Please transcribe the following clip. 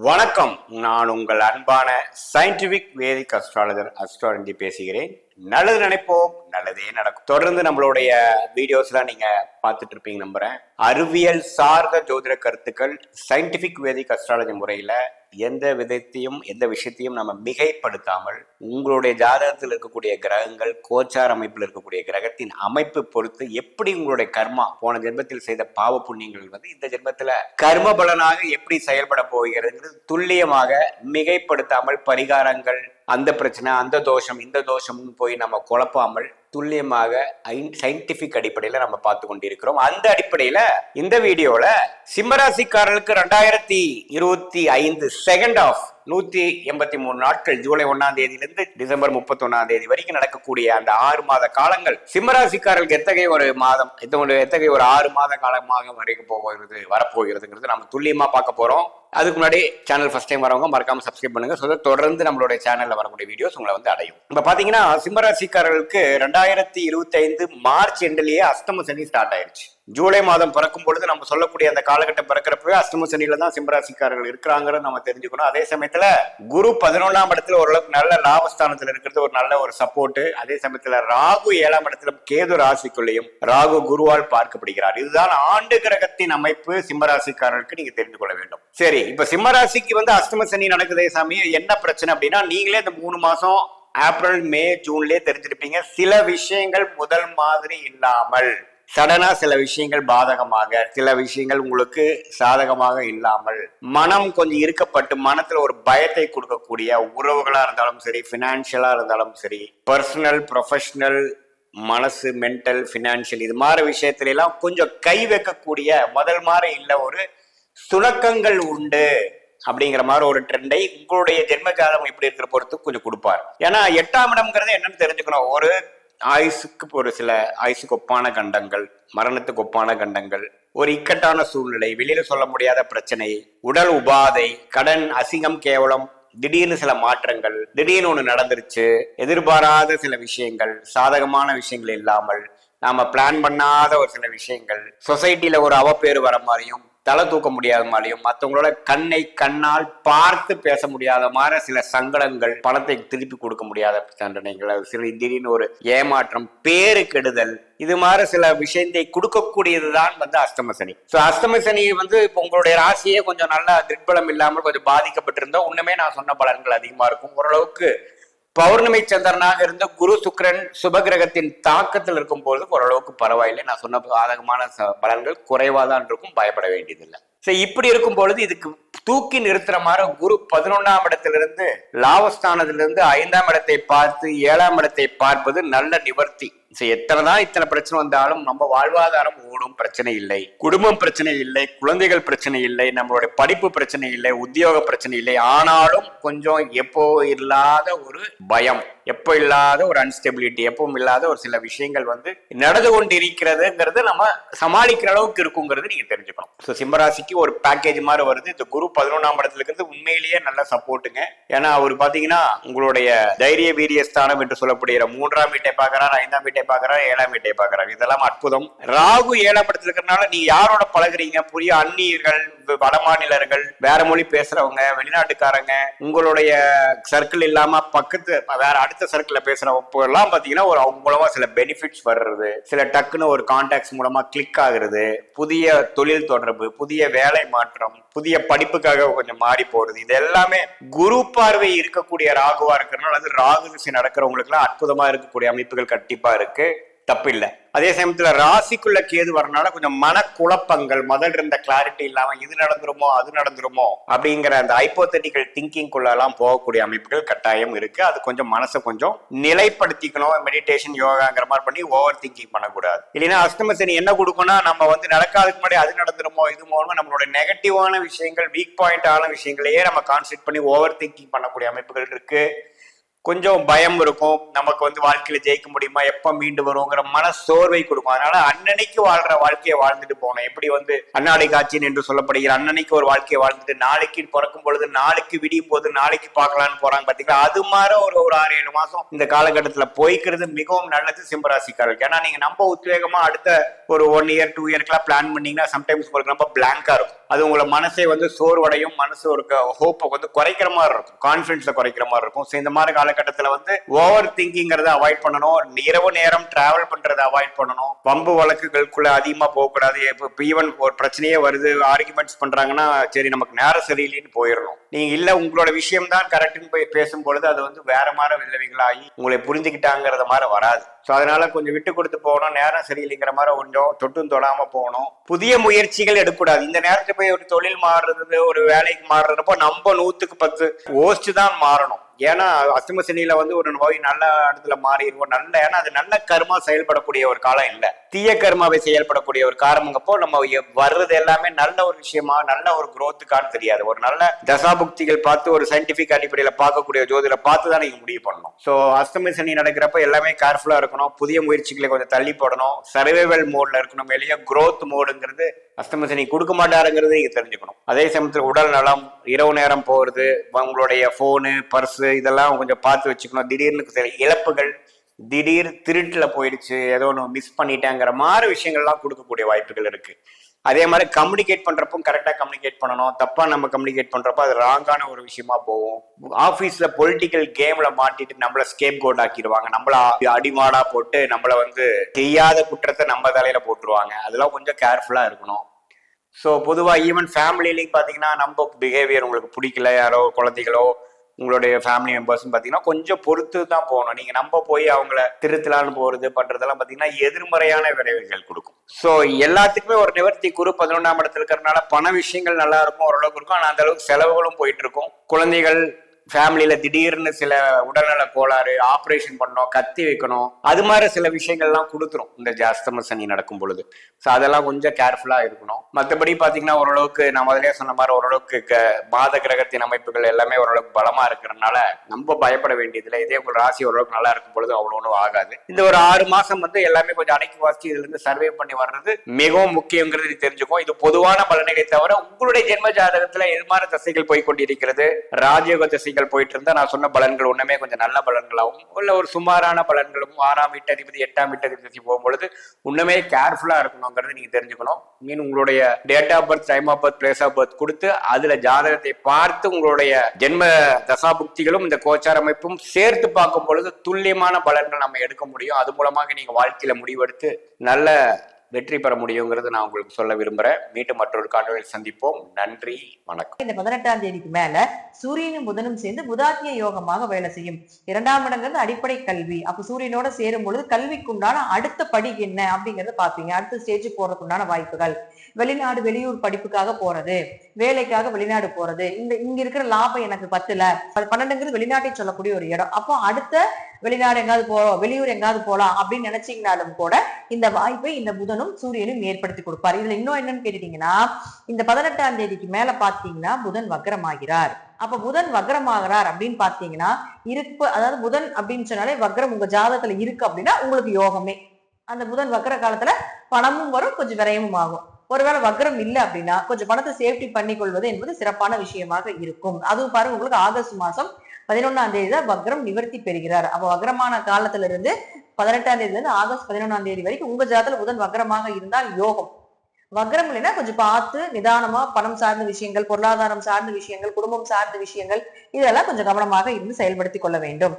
வணக்கம். நான் உங்கள் அன்பான சயின்டிபிக் வேதிக் அஸ்ட்ராலஜர் அஸ்ட்ராலஜி பேசுகிறேன். நல்லது நினைப்போம் நல்லதே நடக்கும். தொடர்ந்து நம்மளுடைய வீடியோஸ்லாம் நீங்க பார்த்துட்டு இருப்பீங்க நம்புறேன். அறிவியல் சார்ந்த ஜோதிட கருத்துக்கள் சயின்டிபிக் வேதிக் அஸ்ட்ராலஜி முறையில எந்த விதத்தையும் எந்த விஷயத்தையும் நம்ம மிகைப்படுத்தாமல் உங்களுடைய ஜாதகத்தில் இருக்கக்கூடிய கிரகங்கள் கோச்சார் அமைப்பில் இருக்கக்கூடிய கிரகத்தின் அமைப்பு பொறுத்து எப்படி உங்களுடைய கர்மா போன ஜென்மத்தில் செய்த பாவ புண்ணியங்கள் வந்து இந்த ஜென்மத்தில் கர்ம பலனாக எப்படி செயல்பட போகிறது துல்லியமாக மிகைப்படுத்தாமல் பரிகாரங்கள் அந்த பிரச்சனை அந்த தோஷம் இந்த தோஷம்னு போய் நம்ம குழப்பாமல் துல்லியமாக சயின்டிபிக் அடிப்படையில நம்ம பார்த்து கொண்டிருக்கிறோம். அந்த அடிப்படையில இந்த வீடியோல சிம்மராசிக்காரர்களுக்கு ரெண்டாயிரத்தி இருபத்தி ஐந்து செகண்ட் ஆஃப் நூத்தி எண்பத்தி மூணு நாட்கள் ஜூலை ஒன்னாம் தேதியிலிருந்து டிசம்பர் முப்பத்தி ஒன்னாம் தேதி வரைக்கும் நடக்கக்கூடிய அந்த ஆறு மாத காலங்கள். சிம்மராசிக்காரர்களுக்கு எத்தகைய ஒரு மாதம் எத்தகைய எத்தகைய ஒரு ஆறு மாத காலமாக வரைக்கும் போகிறது வரப்போகிறதுங்கிறது நம்ம துல்லியமா பார்க்க போறோம். அதுக்கு முன்னாடி சேனல் ஃபர்ஸ்ட் டைம் வரவங்க மறக்காம சப்ஸ்கிரைப் பண்ணுங்க. ஸோ தொடர்ந்து நம்மளுடைய சேனல்ல வரக்கூடிய வீடியோஸ் உங்களை வந்து அடையும். இப்போ பாத்தீங்கன்னா சிம்மராசிக்காரர்களுக்கு ரெண்டாயிரத்தி இருபத்தி ஐந்து மார்ச் எண்ட்லயே அஸ்தம சனி ஸ்டார்ட் ஆயிருச்சு. ஜூலை மாதம் பிறக்கும் பொழுது நம்ம சொல்லக்கூடிய அந்த காலகட்டம் பிறக்கிறப்பவே அஷ்டம சனியில தான் சிம்மராசிக்காரர்கள் இருக்கிறாங்கிறத நம்ம தெரிஞ்சுக்கணும். அதே சமயத்துல குரு பதினொன்றாம் இடத்துல ஓரளவுக்கு நல்ல லாபஸ்தானத்துல இருக்கிறது ஒரு நல்ல ஒரு சப்போர்ட் அதே சமயத்துல ராகு ஏழாம் இடத்துல கேது ராசிக்குள்ளேயும் ராகு குருவால் பார்க்கப்படுகிறார். இதுதான் ஆண்டு கிரகத்தின் அமைப்பு சிம்மராசிக்காரர்களுக்கு நீங்க தெரிந்து கொள்ள வேண்டும். சரி இப்ப சிம்மராசிக்கு வந்து அஷ்டம சனி நடக்குதே சாமி என்ன பிரச்சனை அப்படின்னா நீங்களே இந்த மூணு மாசம் ஏப்ரல் மே ஜூன்லயே தெரிஞ்சிருப்பீங்க. சில விஷயங்கள் முதல் மாதிரி இல்லாமல். சடனா சில விஷயங்கள் பாதகமாக சில விஷயங்கள் உங்களுக்கு சாதகமாக இல்லாமல் மனம் கொஞ்சம் இருக்கப்பட்டு மனத்துல ஒரு பயத்தை கொடுக்கக்கூடிய உறவுகளா இருந்தாலும் சரி பினான்சியலா இருந்தாலும் சரி பர்சனல் ப்ரொஃபஷனல் மனசு மென்டல் பினான்சியல் இது மாதிரி விஷயத்துல எல்லாம் கொஞ்சம் கை வைக்கக்கூடிய முதல் மாதிரி இல்லை ஒரு சுணக்கங்கள் உண்டு அப்படிங்கிற மாதிரி ஒரு ட்ரெண்டை உங்களுடைய ஜென்ம ஜாதகம் எப்படி இருக்கிற பொறுத்து கொஞ்சம் கொடுப்பார். ஏன்னா எட்டாம் இடம்ங்கிறது என்னன்னு தெரிஞ்சுக்கணும். ஒரு ஆயுசுக்கு ஒரு சில ஆயுசுக்கு ஒப்பான கண்டங்கள் மரணத்துக்கு ஒப்பான கண்டங்கள் ஒரு இக்கட்டான சூழ்நிலை வெளியில சொல்ல முடியாத பிரச்சனை உடல் உபாதை கடன் அசிங்கம் கேவலம் திடீர்னு சில மாற்றங்கள் திடீர்னு ஒண்ணு நடந்துருச்சு எதிர்பாராத சில விஷயங்கள் சாதகமான விஷயங்கள் இல்லாமல் நாம பிளான் பண்ணாத ஒரு சில விஷயங்கள் சொசைட்டில ஒரு அவப்பேறு வர மாதிரியும் தலை தூக்க முடியாத மாதிரியும் மற்றவங்களோட கண்ணை கண்ணால் பார்த்து பேச முடியாத மாதிரி சில சங்கடங்கள் பணத்தை திருப்பி கொடுக்க முடியாத தண்டனைகள் சில திடீர்னு ஒரு ஏமாற்றம் பேரு கெடுதல் இது மாதிரி சில விஷயத்தை கொடுக்கக்கூடியது தான் வந்து அஷ்டம சனி. ஸோ அஷ்டம சனி வந்து இப்போ உங்களுடைய ராசியே கொஞ்சம் நல்லா திருப்பலம் இல்லாமல் கொஞ்சம் பாதிக்கப்பட்டிருந்தா இன்னுமே நான் சொன்ன பலன்கள் அதிகமாக இருக்கும். ஓரளவுக்கு பௌர்ணமி சந்திரனாக இருந்த குரு சுக்கரன் சுபகிரகத்தின் தாக்கத்தில் இருக்கும் பொழுது ஓரளவுக்கு பரவாயில்லை. நான் சொன்ன சாதகமான ச- பலன்கள் குறைவா தான் இருக்கும். பயப்பட வேண்டியதில்லை. சரி இப்படி இருக்கும் பொழுது இதுக்கு தூக்கி நிறுத்துற மாதிரி குரு பதினொன்னாம் இடத்திலிருந்து லாபஸ்தானத்திலிருந்து ஐந்தாம் இடத்தை பார்த்து ஏழாம் இடத்தை பார்ப்பது நல்ல நிவர்த்தி. எத்தனை தான் இத்தனை பிரச்சனை வந்தாலும் நம்ம வாழ்வாதாரம் ஓடும் பிரச்சனை இல்லை. குடும்பம் பிரச்சனை இல்லை குழந்தைகள் பிரச்சனை இல்லை நம்மளுடைய படிப்பு பிரச்சனை இல்லை உத்தியோக பிரச்சனை இல்லை. ஆனாலும் கொஞ்சம் எப்போ இல்லாத ஒரு பயம் எப்போ இல்லாத ஒரு அன்ஸ்டெபிலிட்டி எப்பவும் இல்லாத ஒரு சில விஷயங்கள் வந்து நடந்து கொண்டு இருக்கிறதுங்கிறது நம்ம சமாளிக்கிற அளவுக்கு இருக்குங்கிறது நீங்க தெரிஞ்சுக்கணும். ஸோ சிம்மராசிக்கு ஒரு பேக்கேஜ் மாதிரி வருது. இந்த குரு பதினொன்றாம் இடத்துல இருக்கிறது உண்மையிலேயே நல்ல சப்போர்ட்டுங்க ஏன்னா அவர் பாத்தீங்கன்னா உங்களுடைய தைரிய வீரிய ஸ்தானம் என்று சொல்லப்படுகிற மூன்றாம் வீட்டை பார்க்கறாரு ஐந்தாம் வீட்டை பார்க்கறாரு ஏழாம் வீட்டை பார்க்கறாரு. இதெல்லாம் அற்புதம். ராகு ஏழாம் இடத்துல இருக்கிறனால நீ யாரோட பழகுறீங்க? புரிய அந்நியர்கள் வட மாநிலர்கள் வேற மொழி பேசுறவங்க வெளிநாட்டுக்காரங்க உங்களுடைய சர்க்கிள் இல்லாம பக்கத்து வேற அடுத்த சர்க்கிள்ல பேசுறவங்க எல்லாம் பாத்தீங்கன்னா ஒரு அவங்க மூலமா சில பெனிஃபிட்ஸ் வர்றது சில டக்குன்னு ஒரு கான்டாக்ட்ஸ் மூலமா கிளிக் ஆகுறது புதிய தொழில் தொடர்பு புதிய வேலை மாற்றம் புதிய படிப்புக்காக கொஞ்சம் மாறி போறது இது எல்லாமே குரு பார்வை இருக்கக்கூடிய ராகுவா இருக்கிறனால அது ராகு திசை நடக்கிறவங்களுக்கு எல்லாம் அற்புதமா இருக்கக்கூடிய அமைப்புகள் கண்டிப்பா இருக்கு. தப்பில்லை. அதே சமயத்துல ராசிக்குள்ள கேது வரனால கொஞ்சம் மனக்குழப்பங்கள் முதல் இருந்த கிளாரிட்டி இல்லாம இது நடந்துருமோ அது நடந்துருமோ அப்படிங்கிற அந்த ஹைப்போத்தட்டிக்கல் திங்கிங் எல்லாம் போகக்கூடிய அமைப்புகள் கட்டாயம் இருக்கு. அது கொஞ்சம் மனசை கொஞ்சம் நிலைப்படுத்திக்கணும். மெடிடேஷன் யோகாங்கிற மாதிரி பண்ணி ஓவர் திங்கிங் பண்ணக்கூடாது. இல்லைன்னா அஷ்டமசனி என்ன கொடுக்கும்னா நம்ம வந்து நடக்காதுக்கு முன்னாடி அது நடந்துருமோ இது மூலமா நம்மளோட நெகட்டிவான விஷயங்கள் வீக் பாயிண்ட் ஆன விஷயங்களையே நம்ம கான்சென்ட் பண்ணி ஓவர் திங்கிங் பண்ணக்கூடிய அமைப்புகள் இருக்கு. கொஞ்சம் பயம் இருக்கும். நமக்கு வந்து வாழ்க்கையில ஜெயிக்க முடியுமா? எப்ப மீண்டு வருங்கிற மன சோர்வை கொடுக்கும். அதனால அன்னன்னைக்கு வாழ்ற வாழ்க்கையை வாழ்ந்துட்டு போகணும். எப்படி வந்து அன்னாடை காட்சியின் என்று சொல்லப்படுகிற அன்னன்னைக்கு ஒரு வாழ்க்கையை வாழ்ந்துட்டு நாளைக்கு பிறக்கும் பொழுது நாளைக்கு விடியும் போது நாளைக்கு பார்க்கலாம்னு போறாங்க பாத்தீங்களா? அது மாதிரி ஒரு ஒரு ஆறு ஏழு மாசம் இந்த காலகட்டத்துல போய்க்கிறது மிகவும் நல்லது சிம்பராசிக்காரர்கள் ஏன்னா நீங்க நம்ம உத்வேகமா அடுத்த ஒரு ஒன் இயர் டூ இயர்க்கெலாம் பிளான் பண்ணீங்கன்னா சம்டைம்ஸ் உங்களுக்கு ரொம்ப பிளாங்காக இருக்கும். அது உங்களை மனசே வந்து சோர்வடையும் மனசு ஒரு ஹோப்பை வந்து குறைக்கிற மாதிரி இருக்கும். கான்ஃபிடன்ஸை குறைக்கிற மாதிரி இருக்கும். ஸோ இந்த மாதிரி காலகட்டத்தில் வந்து ஓவர் திங்கிங்கிறத அவாய்ட் பண்ணணும். இரவு நேரம் டிராவல் பண்ணுறதை அவாய்ட் பண்ணணும். பம்பு வழக்குகளுக்குள்ள அதிகமாக போகக்கூடாது. இப்போ ஈவன் ஒரு பிரச்சனையே வருது ஆர்குமெண்ட்ஸ் பண்ணுறாங்கன்னா சரி நமக்கு நேரம் சரியில்லைன்னு போயிடணும். நீங்கள் இல்லை உங்களோட விஷயம் தான் கரெக்டுன்னு போய் பேசும் பொழுது அது வந்து வேற மாதிரி விளைவுகளாகி உங்களை புரிஞ்சுக்கிட்டாங்கிறத மாதிரி வராது. ஸோ அதனால கொஞ்சம் விட்டு கொடுத்து போகணும். நேரம் சரியில்லைங்கிற மாதிரி கொஞ்சம் தொட்டும் தொடாம போகணும். புதிய முயற்சிகள் எடுக்கக்கூடாது. இந்த நேரத்துல போய் ஒரு தொழில் மாறுறது ஒரு வேலைக்கு மாறுறப்போ நம்ம நூத்துக்கு பத்து ஓஸ்ட் தான் மாறணும். ஏன்னா அஸ்தம சனியில வந்து ஒரு நோய் நல்ல இடத்துல மாறிடுவோம் நல்ல ஏன்னா அது நல்ல கர்மா செயல்படக்கூடிய ஒரு காலம் இல்லை. தீய கர்மாவை செயல்படக்கூடிய ஒரு காரணங்கப்போ நம்ம வர்றது எல்லாமே நல்ல ஒரு விஷயமா நல்ல ஒரு growth-க்கான்னு தெரியாது. ஒரு நல்ல தசாபுக்திகள் பார்த்து ஒரு சயின்டிபிக் அடிப்படையில பார்க்கக்கூடிய ஜோதிட பார்த்து தான் நீங்க முடிவு பண்ணணும். ஸோ அஸ்தம சனி நடக்கிறப்ப எல்லாமே கேர்ஃபுல்லா இருக்கணும். புதிய முயற்சிகளை கொஞ்சம் தள்ளி போடணும். சர்வைவல் மோட்ல இருக்கணும். வெளியே குரோத் மோடுங்கிறது அஸ்தம சனி கொடுக்க மாட்டாருங்கிறது நீங்க தெரிஞ்சுக்கணும். அதே சமயத்தில் உடல் நலம் இரவு நேரம் போறது உங்களுடைய போனு பர்ஸ் இதெல்லாம் கொஞ்சம் பார்த்து வச்சுக்கணும். திடீர்னு சில இழப்புகள் திடீர் திருட்டுல போயிடுச்சு ஏதோ ஒன்று மிஸ் பண்ணிட்டேங்கிற மாதிரி விஷயங்கள்லாம் கொடுக்கக்கூடிய வாய்ப்புகள் இருக்கு. அதே மாதிரி கம்யூனிகேட் பண்றப்போ கரெக்டாக கம்யூனிகேட் பண்ணணும். தப்பா நம்ம கம்யூனிகேட் பண்றப்போ அது ராங்கான ஒரு விஷயமா போகும். ஆஃபீஸ்ல பொலிட்டிக்கல் கேம்ல மாட்டிட்டு நம்மள ஸ்கேப் கோட் ஆக்கிடுவாங்க. நம்மள அடிமாடா போட்டு நம்மள வந்து செய்யாத குற்றத்தை நம்ம தலையில போட்டுருவாங்க. அதெல்லாம் கொஞ்சம் கேர்ஃபுல்லா இருக்கணும். ஸோ பொதுவாக ஈவன் ஃபேமிலிலையும் பார்த்தீங்கன்னா நம்ம பிஹேவியர் உங்களுக்கு பிடிக்கல. யாரோ குழந்தைகளோ உங்களுடைய ஃபேமிலி மெம்பர்ஸ்னு பார்த்தீங்கன்னா கொஞ்சம் பொறுத்து தான் போகணும். நீங்கள் நம்ம போய் அவங்கள திருத்தலான்னு போகிறது பண்ணுறதெல்லாம் பார்த்தீங்கன்னா எதிர்மறையான விளைவுகள் கொடுக்கும். ஸோ எல்லாத்துக்குமே ஒரு நிவர்த்தி. குரு பதினொன்றாம் இடத்துல இருக்கிறதுனால பண விஷயங்கள் நல்லா இருக்கும் ஓரளவுக்கு இருக்கும். ஆனால் அந்த அளவுக்கு செலவுகளும் போயிட்டு இருக்கும். குழந்தைகள் ஃபேமிலியில திடீர்னு சில உடல்நல கோளாறு ஆப்ரேஷன் பண்ணோம் கத்தி வைக்கணும் அது மாதிரி சில விஷயங்கள்லாம் கொடுத்துரும். இந்த ஜாஸ்தம சனி நடக்கும் பொழுது. ஸோ அதெல்லாம் கொஞ்சம் கேர்ஃபுல்லாக இருக்கணும். மற்றபடி பார்த்தீங்கன்னா ஓரளவுக்கு நான் முதலே சொன்ன மாதிரி ஓரளவுக்கு க- மாத கிரகத்தின் அமைப்புகள் எல்லாமே ஓரளவுக்கு பலமாக இருக்கிறதுனால நம்ம பயப்பட வேண்டியதில்லை. இதே உங்கள் ராசி ஓரளவுக்கு நல்லா இருக்கும் பொழுது அவ்வளோ ஒன்றும் ஆகாது. இந்த ஒரு ஆறு மாதம் வந்து எல்லாமே கொஞ்சம் அடக்கி வாசிச்சு இதுலேருந்து சர்வே பண்ணி வர்றது மிகவும் முக்கியங்கிறது தெரிஞ்சுக்கும். இது பொதுவான பலன்களை தவிர உங்களுடைய ஜென்ம ஜாதகத்தில் எது மாதிரி தசைகள் போய் கொண்டிருக்கிறது ராஜயோக திசைகள் போயிட்டு இருந்தா நான் சொன்ன பலன்கள் ஒண்ணுமே கொஞ்சம் நல்ல பலன்களாகவும் இல்ல ஒரு சுமாரான பலன்களும் ஆறாம் வீட்டதிபதி எட்டாம் வீட்டதிபதி போகும்பொழுது இன்னுமே கேர்ஃபுல்லா இருக்கணுங்கிறது நீங்க தெரிஞ்சுக்கணும். மீன் உங்களுடைய date of birth time of birth place of birth கொடுத்து அதுல ஜாதகத்தை பார்த்து உங்களுடைய ஜென்ம தசாபுக்திகளும் இந்த கோச்சார அமைப்பும் சேர்த்து பார்க்கும் பொழுது துல்லியமான பலன்கள் நம்ம எடுக்க முடியும். அது மூலமாக நீங்க வாழ்க்கையில முடிவெடுத்து நல்ல வெற்றி பெற முடியுங்கிறது நான் உங்களுக்கு சொல்ல விரும்புகிறேன் மீண்டும் மற்றொரு காணொலியில் சந்திப்போம். நன்றி வணக்கம். இந்த பதினெட்டாம் தேதிக்கு மேல சூரியனும் புதனும் சேர்ந்து புதாத்திய யோகமாக வேலை செய்யும். இரண்டாம் இடங்கிறது அடிப்படை கல்வி. அப்ப சூரியனோட சேரும் பொழுது கல்விக்கு உண்டான அடுத்த படி என்ன அப்படிங்கறத பாப்பீங்க அடுத்த ஸ்டேஜ் போறதுக்கு உண்டான வாய்ப்புகள். வெளிநாடு வெளியூர் படிப்புக்காக போறது வேலைக்காக வெளிநாடு போறது. இந்த இங்க இருக்கிற லாபம் எனக்கு பத்துல. பன்னெண்டுங்கிறது வெளிநாட்டை சொல்லக்கூடிய ஒரு இடம். அப்போ அடுத்த வெளிநாடு எங்காவது போறோம் வெளியூர் எங்காவது போகலாம் அப்படின்னு நினைச்சீங்கனாலும் கூட இந்த வாய்ப்பை இந்த புதனும் சூரியனும் ஏற்படுத்தி கொடுப்பார். இதுல இன்னும் என்னன்னு கேட்டீங்கன்னா இந்த பதினெட்டாம் தேதிக்கு மேல பாத்தீங்கன்னா புதன் வக்கரமாகிறார் அப்ப புதன் வக்ரமாகிறார் அப்படின்னு பாத்தீங்கன்னா இருப்பு அதாவது புதன் அப்படின்னு சொன்னாலே வக்ரம் உங்க ஜாதகத்துல இருக்கு அப்படின்னா உங்களுக்கு யோகமே. அந்த புதன் வக்ர காலத்துல பணமும் வரும் கொஞ்சம் விரயமும் ஆகும். ஒருவேளை வக்ரம் இல்லை அப்படின்னா கொஞ்சம் பணத்தை சேஃப்டி பண்ணி கொள்வது என்பது சிறப்பான விஷயமாக இருக்கும். அதுவும் பாருங்க உங்களுக்கு ஆகஸ்ட் மாசம் பதினொன்னாம் தேதி தான் வக்ரம் நிவர்த்தி பெறுகிறார். அப்ப வக்ரமான காலத்துல இருந்து பதினெட்டாம் தேதியில இருந்து ஆகஸ்ட் பதினொன்னாம் தேதி வரைக்கும் உங்க ஜாதத்துல புதன் வக்ரமாக இருந்தால் யோகம். வக்ரம் இல்லைன்னா கொஞ்சம் பார்த்து நிதானமா பணம் சார்ந்த விஷயங்கள் பொருளாதாரம் சார்ந்த விஷயங்கள் குடும்பம் சார்ந்த விஷயங்கள் இதெல்லாம் கொஞ்சம் கவனமாக இருந்து செயல்படுத்திக் கொள்ள வேண்டும்.